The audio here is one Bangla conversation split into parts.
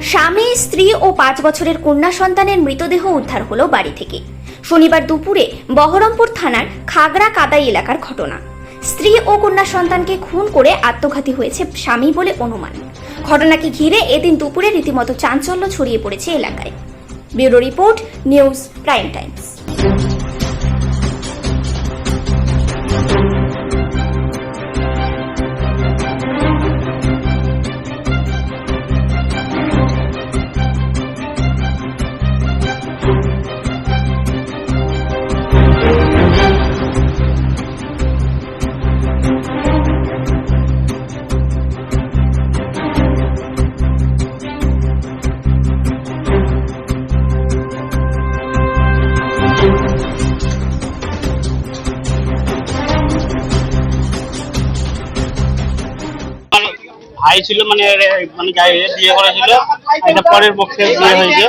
স্বামী, স্ত্রী ও পাঁচ বছরের কন্যা সন্তানের মৃতদেহ উদ্ধার হলো বাড়ি থেকে। শনিবার দুপুরে বহরমপুর থানার খাগড়া কাদাই এলাকার ঘটনা। স্ত্রী ও কন্যা সন্তানকে খুন করে আত্মঘাতী হয়েছে স্বামী বলে অনুমান। ঘটনাকে ঘিরে এদিন দুপুরে রীতিমতো চাঞ্চল্য ছড়িয়ে পড়েছে এলাকায়। Bureau report, news, prime times. ভাই ছিল মানে মানে বিয়ে করেছিল এটা পরের পক্ষে বিয়ে হয়েছে।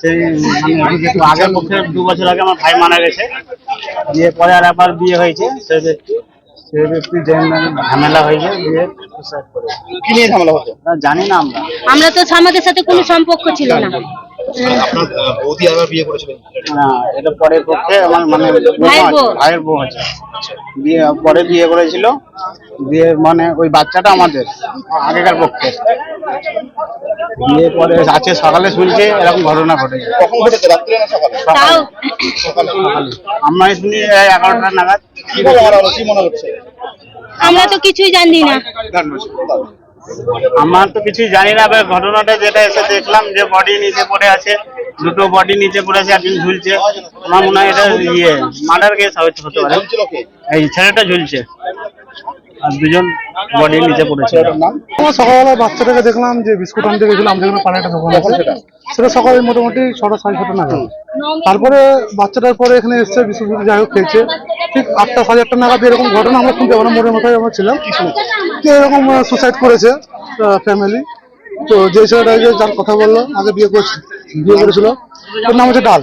সেই মানে আগের পক্ষে দু বছর আগে আমার ভাই মারা গেছে। বিয়ে পরে আর আবার বিয়ে হয়েছে। সে ব্যক্তি সে ব্যক্তি ঝামেলা হয়েছে বিয়ে। কি নিয়ে ঝামেলা হচ্ছে জানি না আমরা। আমরা তো আমাদের সাথে কোনো সম্পর্ক ছিল না। আপনার বৌদি আবার বিয়ে করেছিলেন না এটা পরের পক্ষে আমার মানে ভাইয়ের বউ। আছে। বিয়ে পরে বিয়ে করেছিল। বিয়ে মানে ওই বাচ্চাটা আমাদের আগেকার পক্ষে। বিয়ে পরে আছে সকালে শুনছে এরকম ঘটনা ঘটেছে? সকালে? আমরা শুনি এই এগারোটা নাগাদ। কি মনে হচ্ছে? আমরা তো কিছুই জানি না। আমার তো কিছুই জানি না ঘটনাটা যেটা এসে দেখলাম যে বডি নিচে পড়ে আছে, দুটো বডি নিচে পড়ে আছে একজন ঝুলছে। আমার মনে হয় এটা ইয়ে মার্ডার কেস হতে পারে। এই ছেলেটা ঝুলছে। আর দুজন বডি নিচে পড়েছে। নাম আমার সকালবেলা বাচ্চাটাকে দেখলাম যে বিস্কুট আনতে গেছিলাম আমাদের এখানে একটা দোকান আছে সেটা। সকালে মোটামুটি ছটা সাড়ে ছটা নাগাদ। তারপরে বাচ্চাটার পরে এখানে এসছে বিস্কুট যাই হোক খেয়েছে। ঠিক আটটা সাড়ে আটটা নাগাদ এরকম ঘটনা আমরা শুনতে পারলাম মোড়ের মাথায় আমরা ছিলাম। যে এরকম সুসাইড করেছে ফ্যামিলি তো যে ছেলেটা যে যার কথা বলল আগে বিয়ে করেছে বিয়ে করেছিল ওর নাম হচ্ছে ডাল।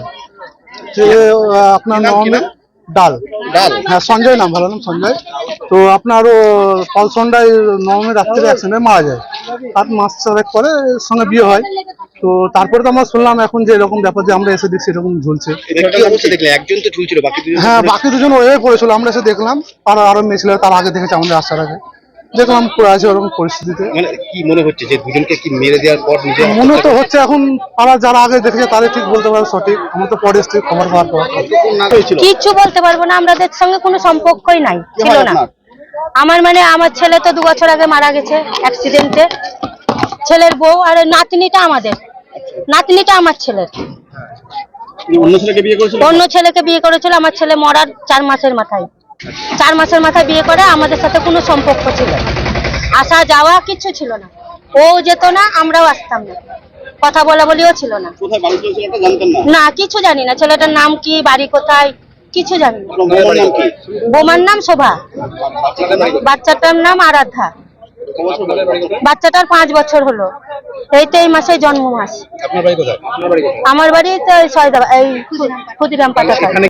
যে আহ, আপনার নবমী ডাল। ডাল হ্যাঁ সঞ্জয় নাম ভালো নাম সঞ্জয়। তো আপনার ও পলসন্ডায় নবমী রাত্রে অ্যাক্সিডেন্টে মারা যায়। সাত মাস চারেক পরে সঙ্গে বিয়ে হয়। তো তারপরে তো আমরা শুনলাম এখন যে এরকম ব্যাপার যে আমরা এসে দেখছি এরকম ঝুলছে। একজন তো ঝুলছিল বাকি হ্যাঁ বাকি দুজন ওয়ে পড়েছিল আমরা এসে দেখলাম আর আরও মেয়ে ছিল তার আগে দেখেছি আমাদের আসার আগে। দেখলাম আছে ওরকম পরিস্থিতিতে। মানে কি মনে হচ্ছে যে দুজনকে কি মেরে দেওয়ার পর নিজে মনে তো হচ্ছে এখন তারা যারা আগে দেখেছে তারাই ঠিক বলতে পারে সঠিক। আমরা তো পরে। এসছি খবর পাওয়ার পর কিচ্ছু বলতে পারব না আমাদের সঙ্গে কোনো সম্পর্কই নাই ছিল না। আমার মানে আমার ছেলে তো দু বছর আগে মারা গেছে অ্যাক্সিডেন্টে ছেলের বউ আর নাতনিটা আমাদের। নাতনিটা আমার ছেলের। বিয়ে করেছিল? অন্য ছেলেকে বিয়ে করেছিল আমার ছেলে মরার চার মাসের মাথায়। চার মাসের মাথায় বিয়ে করে আমাদের সাথে কোনো সম্পর্ক ছিল না। আসা যাওয়া কিছু ছিল না। ও যেত না আমরাও আসতাম না। কথা বলা বলিও ছিল না। না? না কিছু জানি না। ছেলেটার নাম কি বাড়ি কোথায় কিছু জানি না। বোমার নাম শোভা। বাচ্চাটার নাম আরাধ্যা? বাচ্চাটার পাঁচ বছর হলো। এই তো এই মাসে জন্ম মাস আমার বাড়ি তো এই সয়দা এই ক্ষুদিরাম এখানে